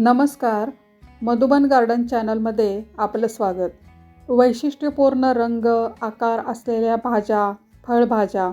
नमस्कार. मधुबन गार्डन चॅनलमध्ये आपलं स्वागत. वैशिष्ट्यपूर्ण रंग आकार असलेल्या भाज्या फळभाज्या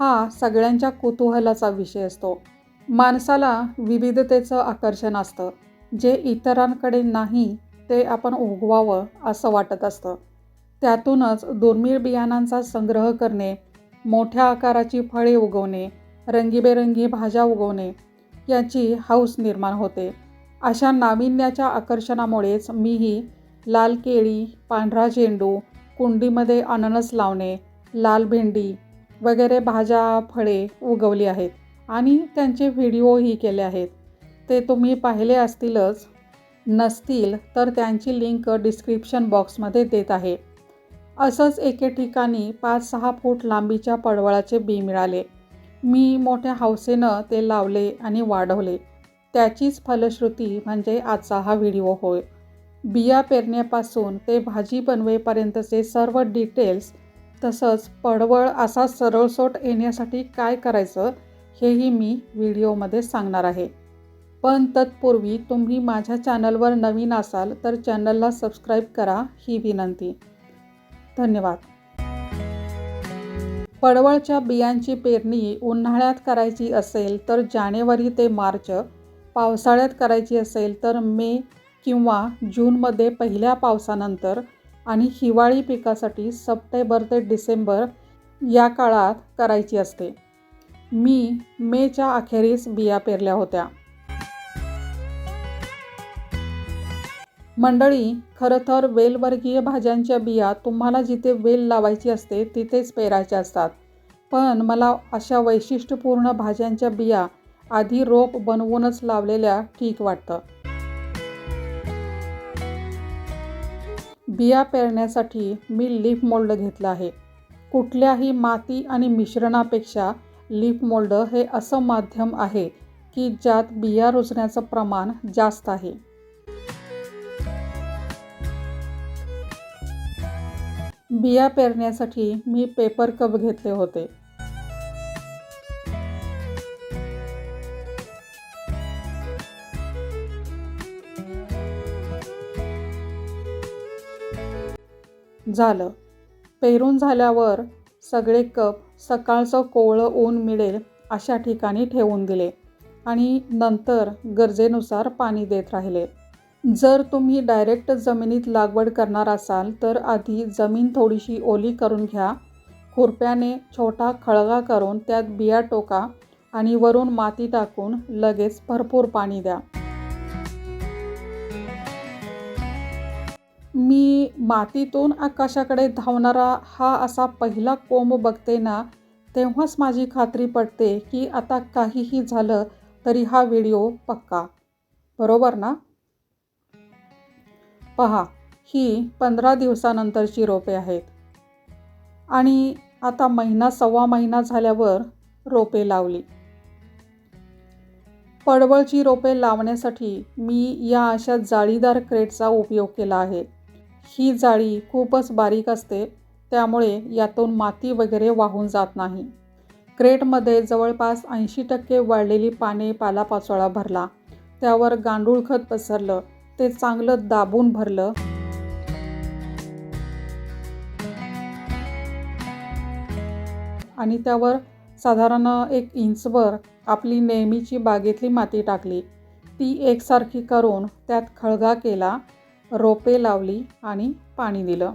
हा सगळ्यांच्या कुतूहलाचा विषय असतो. माणसाला विविधतेचं आकर्षण असतं. जे इतरांकडे नाही ते आपण उगवावं असं वाटत असतं. त्यातूनच दुर्मिळ बियाणांचा संग्रह करणे मोठ्या आकाराची फळे उगवणे रंगीबेरंगी भाज्या उगवणे याची हौस निर्माण होते. अशा नाविन्याच्या आकर्षणामुळेच मीही लाल केळी पांढरा झेंडू कुंडीमध्ये अननस लावणे लाल भेंडी वगैरे भाज्या फळे उगवली आहेत आणि त्यांचे व्हिडिओही केले आहेत. ते तुम्ही पाहिले असतीलच नसतील तर त्यांची लिंक डिस्क्रिप्शन बॉक्समध्ये देत आहे. असंच एके ठिकाणी पाच सहा फूट लांबीच्या पडवळाचे बी मिळाले. मी मोठ्या हौसेनं ते लावले आणि वाढवले. त्याचीच फलश्रुती म्हणजे आजचा हा व्हिडिओ होय. बिया पेरण्यापासून ते भाजी बनवेपर्यंतचे सर्व डिटेल्स तसंच पडवळ असा सरळसोट येण्यासाठी काय करायचं हेही मी व्हिडिओमध्ये सांगणार आहे. पण तत्पूर्वी तुम्ही माझ्या चॅनलवर नवीन असाल तर चॅनलला सबस्क्राईब करा ही विनंती. धन्यवाद. पडवळच्या बियांची पेरणी उन्हाळ्यात करायची असेल तर जानेवारी ते मार्च पावसाळ्यात करायची असेल तर मे किंवा जूनमध्ये पहिल्या पावसानंतर आणि हिवाळी पिकासाठी सप्टेंबर ते डिसेंबर या काळात करायची असते. मी मेच्या अखेरीस बिया पेरल्या होत्या. मंडळी खरं तर वेलवर्गीय भाज्यांच्या बिया तुम्हाला जिथे वेल लावायची असते तिथेच पेरायच्या असतात. पण मला अशा वैशिष्ट्यपूर्ण भाज्यांच्या बिया आधी रोप बनवूनच लावलेल्या ठीक वाटतं. बिया पेरण्यासाठी मी लीफ मोल्ड घेतलं आहे. कुठल्याही माती आणि मिश्रणापेक्षा लीफ मोल्ड हे असं माध्यम आहे की ज्यात बिया रुजण्याचं प्रमाण जास्त आहे. बिया पेरण्यासाठी मी पेपर कप घेतले होते. झालं. पेरून झाल्यावर सगळे कप सकाळचं कोवळं ऊन मिळेल अशा ठिकाणी ठेवून दिले आणि नंतर गरजेनुसार पाणी देत राहिले. जर तुम्ही डायरेक्ट जमिनीत लागवड करणार असाल तर आधी जमीन थोडीशी ओली करून घ्या. खुरप्याने छोटा खळगा करून त्यात बिया टोका आणि वरून माती टाकून लगेच भरपूर पाणी द्या. मी मातीतून आकाशाकडे धावणारा हा असा पहिला कोंब बघते ना तेव्हाच माझी खात्री पडते की आता काहीही झालं तरी हा व्हिडिओ पक्का. बरोबर ना? पहा ही पंधरा दिवसानंतरची रोपे आहेत. आणि आता महिना सव्वा महिना झाल्यावर रोपे लावली. पडवळची रोपे लावण्यासाठी मी या अशा जाळीदार क्रेटचा उपयोग केला आहे. ही जाळी खूपच बारीक असते त्यामुळे यातून माती वगैरे वाहून जात नाही. क्रेटमध्ये जवळपास ऐंशी टक्के वाळलेली पाने पालापाचोळा भरला. त्यावर गांडूळ खत पसरलं ते चांगलं दाबून भरलं. आणि त्यावर साधारण एक इंचवर आपली नेहमीची बागेतली माती टाकली. ती एकसारखी करून त्यात खळगा केला रोपे लावली आणि पाणी दिलं.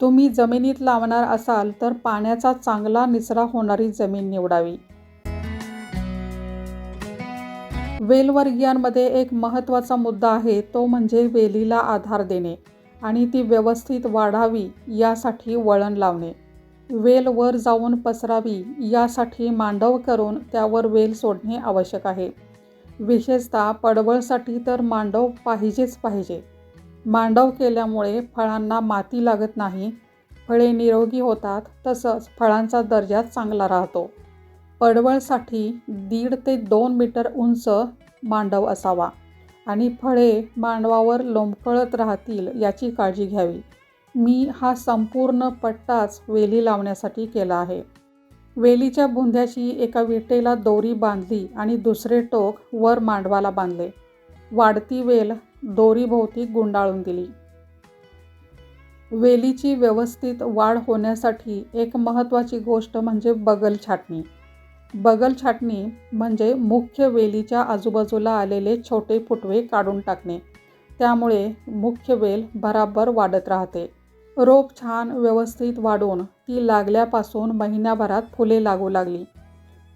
तुम्ही जमिनीत लावणार असाल तर पाण्याचा चांगला निचरा होणारी जमीन निवडावी. वेलवर्गीयांमध्ये एक महत्त्वाचा मुद्दा आहे तो म्हणजे वेलीला आधार देणे. आणि ती व्यवस्थित वाढावी यासाठी वळण लावणे. वेल वर जाऊन पसरावी यासाठी मांडव करून त्यावर वेल सोडणे आवश्यक आहे. विशेषतः पडवळसाठी तर मांडव पाहिजेच पाहिजे. मांडव केल्यामुळे फळांना माती लागत नाही. फळे निरोगी होतात तसंच फळांचा दर्जा चांगला राहतो. पडवळसाठी दीड ते दोन मीटर उंच मांडव असावा. आणि फळे मांडवावर लोंबकळत राहतील याची काळजी घ्यावी. मी हा संपूर्ण पट्टाच वेली लावण्यासाठी केला आहे. वेलीच्या बुंध्याशी एका विटेला दोरी बांधली आणि दुसरे टोक वर मांडवाला बांधले. वाढती वेल दोरीभोवती गुंडाळून दिली. वेलीची व्यवस्थित वाढ होण्यासाठी एक महत्त्वाची गोष्ट म्हणजे बगल छाटणी. बगल छाटणी म्हणजे मुख्य वेलीच्या आजूबाजूला आलेले छोटे फुटवे काढून टाकणे. त्यामुळे मुख्य वेल भराभर वाढत राहते. रोप छान व्यवस्थित वाढून ती लागल्यापासून महिन्याभरात फुले लागू लागली.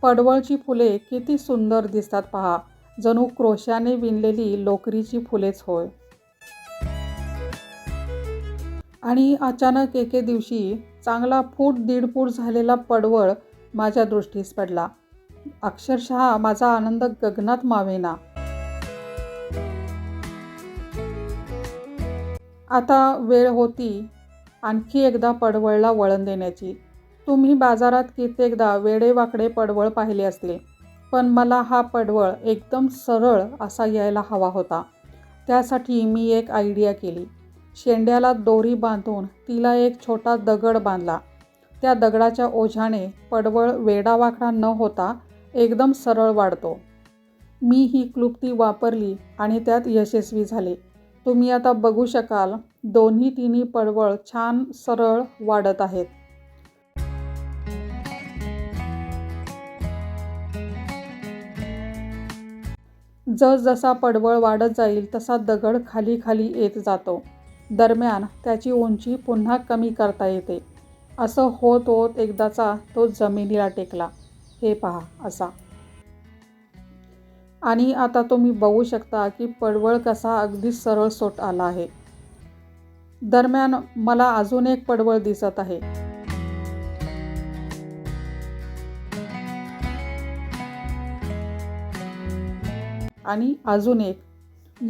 पडवळची फुले किती सुंदर दिसतात पहा. जणू क्रोशाने विणलेली लोकरीची फुलेच होय. आणि अचानक एके दिवशी चांगला फूट दीड फूट झालेला पडवळ माझ्या दृष्टीस पडला. अक्षरशः माझा आनंद गगनात मावेना. आता वेळ होती आणखी एकदा पडवळला वळण देण्याची. तुम्ही बाजारात कित्येकदा वेडेवाकडे पडवळ पाहिले असतील पण मला हा पडवळ एकदम सरळ असा यायला हवा होता. त्यासाठी मी एक आयडिया केली. शेंड्याला दोरी बांधून तिला एक छोटा दगड बांधला. त्या दगडाच्या ओझ्याने पडवळ वेडावाकडा न होता एकदम सरळ वाढतो. मी ही क्लुप्ती वापरली आणि त्यात यशस्वी झाले. तुम्ही आता बघू शकाल दोन्ही तिन्ही पडवळ छान सरळ वाढत आहेत. जसजसा पडवळ वाढत जाईल तसा दगड खाली खाली येत जातो. दरम्यान त्याची उंची पुन्हा कमी करता येते. असं होत होत एकदाचा तो जमिनीला टेकला. हे पहा असा. आणि आता तुम्ही बघू शकता की पडवळ कसा अगदी सरळ सोट आला आहे. दरम्यान मला अजून एक पडवळ दिसत आहे. आणि अजून एक.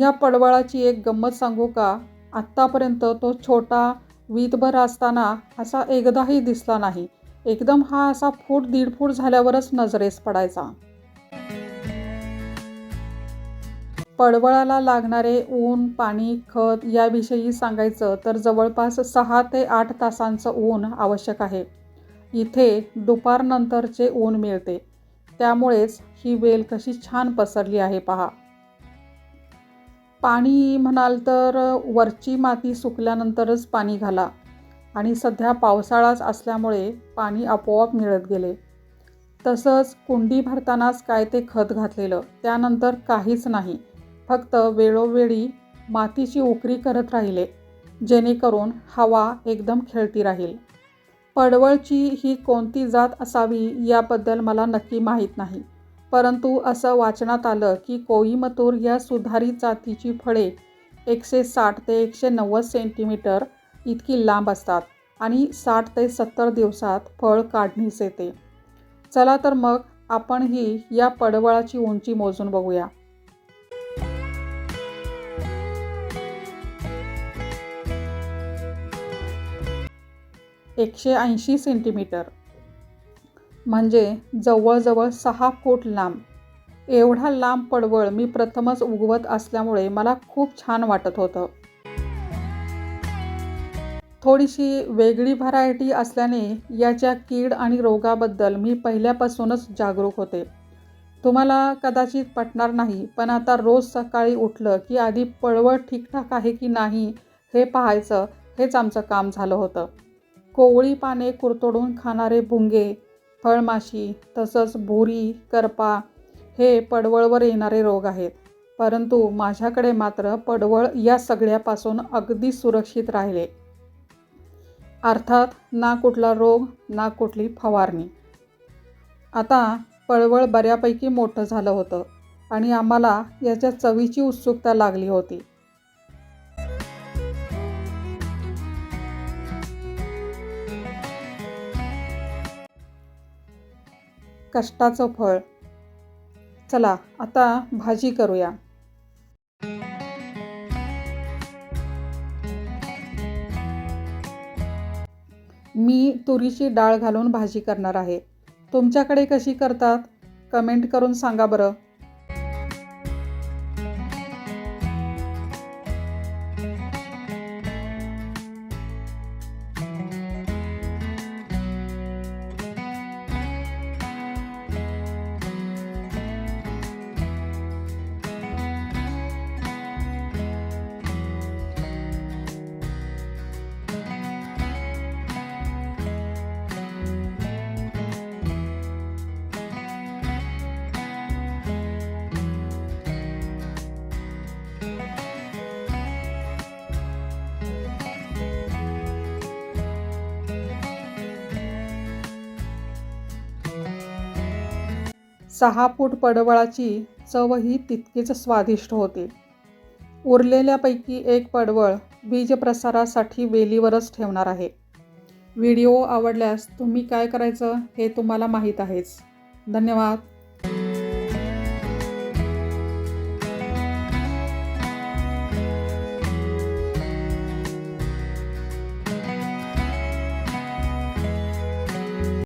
या पडवळाची एक गंमत सांगू का? आत्तापर्यंत तो छोटा वीतभर असताना असा एकदाही दिसला नाही. एकदम हा असा फूट दीड फूट झाल्यावरच नजरेस पडायचा. पडवळाला लागणारे ऊन पाणी खत याविषयी सांगायचं तर जवळपास सहा ते आठ तासांचं ऊन आवश्यक आहे. इथे दुपारनंतरचे ऊन मिळते. त्यामुळेच ही वेल कशी छान पसरली आहे पहा. पाणी म्हणाल तर वरची माती सुकल्यानंतरच पाणी घाला. आणि सध्या पावसाळाच असल्यामुळे पाणी आपोआप मिळत गेले. तसंच कुंडी भरतानाच काय ते खत घातलेलं त्यानंतर काहीच नाही. फक्त वेळोवेळी मातीची उकरी करत राहिले जेणेकरून हवा एकदम खेळती राहील. पडवळची ही कोणती जात असावी याबद्दल मला नक्की माहीत नाही. परंतु असं वाचनात आलं की कोईमतूर या सुधारित जातीची फळे एकशे साठ ते एकशे नव्वद सेंटीमीटर इतकी लांब असतात आणि साठ ते सत्तर दिवसात फळ काढणीस येते. चला तर मग आपणही या पडवळाची उंची मोजून बघूया. एकशे ऐंशी सेंटीमीटर. म्हणजे जवळजवळ सहा फूट लांब. एवढा लांब पडवळ मी प्रथमच उगवत असल्यामुळे मला खूप छान वाटत होतं. थोडीशी वेगळी व्हरायटी असल्याने याच्या कीड आणि रोगाबद्दल मी पहिल्यापासूनच जागरूक होते. तुम्हाला कदाचित पटणार नाही पण आता रोज सकाळी उठलं की आधी पळवळ ठीकठाक आहे की नाही हे पाहायचं हेच आमचं काम झालं होतं. कोवळी पाने कुरतोडून खाणारे भुंगे फळमाशी तसंच भुरी करपा हे पडवळवर येणारे रोग आहेत. परंतु माझ्याकडे मात्र पडवळ या सगळ्यापासून अगदी सुरक्षित राहिले. अर्थात ना कुठला रोग ना कुठली फवारणी. आता पळवळ बऱ्यापैकी मोठं झालं होतं आणि आम्हाला याच्या चवीची उत्सुकता लागली होती. कष्टाचं फळ. चला आता भाजी करूया. मी तुरीची डाळ घालून भाजी करणार आहे. तुमच्याकडे कशी करतात? कमेंट करून सांगा बरं. सहा फूट पडवळाची चवही तितकीच स्वादिष्ट होते. उरलेल्यापैकी एक पडवळ बीजप्रसारासाठी वेलीवरच ठेवणार आहे. व्हिडिओ आवडल्यास तुम्ही काय करायचं हे तुम्हाला माहीत आहेच. धन्यवाद.